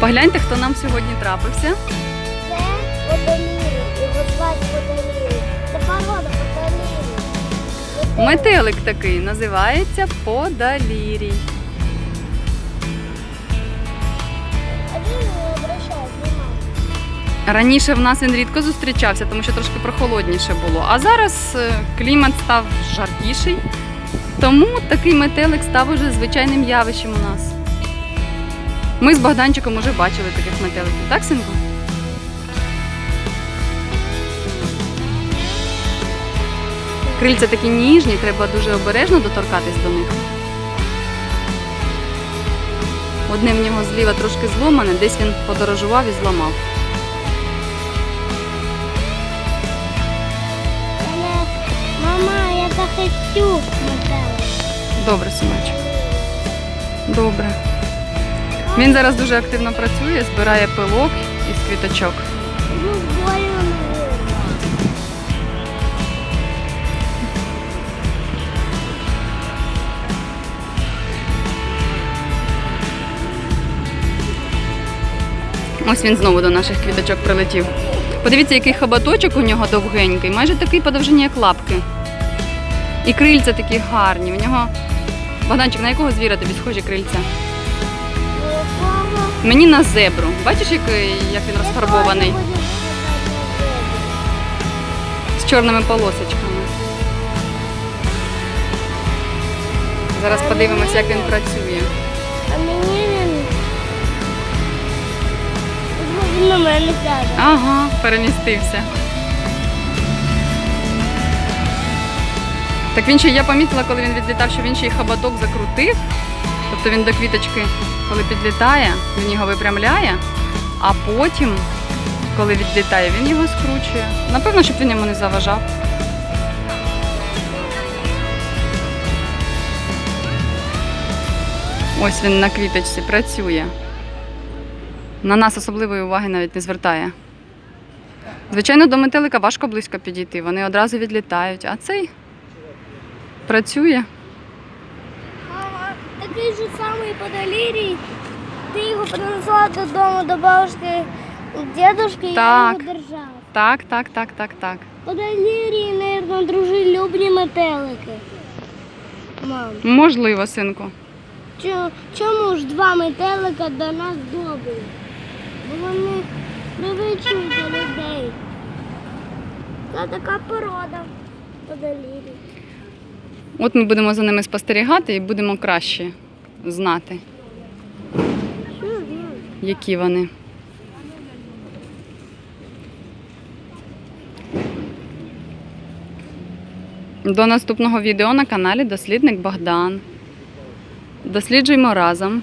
Погляньте, хто нам сьогодні трапився. Це водолії. Його звати водолії. Це порода водолії. Метелик такий називається подалірій. Раніше в нас він рідко зустрічався, тому що трошки прохолодніше було. А зараз е, клімат став жаркіший, тому такий метелик став уже звичайним явищем у нас. Ми з Богданчиком уже бачили таких метеликів, так, синку? Крильця такі ніжні, треба дуже обережно доторкатись до них. Одне в нього зліва трошки зломане, десь він подорожував і зламав. Мама, я захочу метелик. Добре, синочок. Добре. Він зараз дуже активно працює, збирає пилок із квіточок. Ось він знову до наших квіточок прилетів. Подивіться, який хабаточок у нього довгенький, майже такий по довжині, як лапки. І крильця такі гарні. У нього. Богданчик, на якого звіра тобі схожі крильця? Мені на зебру. Бачиш, який, як він розфарбований? З чорними полосочками. Зараз подивимося, як він працює. А мені він... Він на мене сяде. Ага, перемістився. Так він ще я помітила, коли він відлітав, що він ще й хабаток закрутив. Тобто він до квіточки, коли підлітає, він його випрямляє, а потім, коли відлітає, він його скручує. Напевно, щоб він йому не заважав. Ось він на квіточці працює. На нас особливої уваги навіть не звертає. Звичайно, до метелика важко близько підійти, вони одразу відлітають, а цей працює. Такий же самий подолірій. Ти його принесла додому до бабушки дедушки, і я його держала. Так, так, так, так, так. Подолірії, мабуть, дружелюбні метелики. Мам, Можливо, синку. чому ж два метелика до нас добрі? Бо вони привичні до людей. Це така порода подолірій. От ми будемо за ними спостерігати і будемо краще знати, які вони. До наступного відео на каналі Дослідник Богдан. Досліджуємо разом.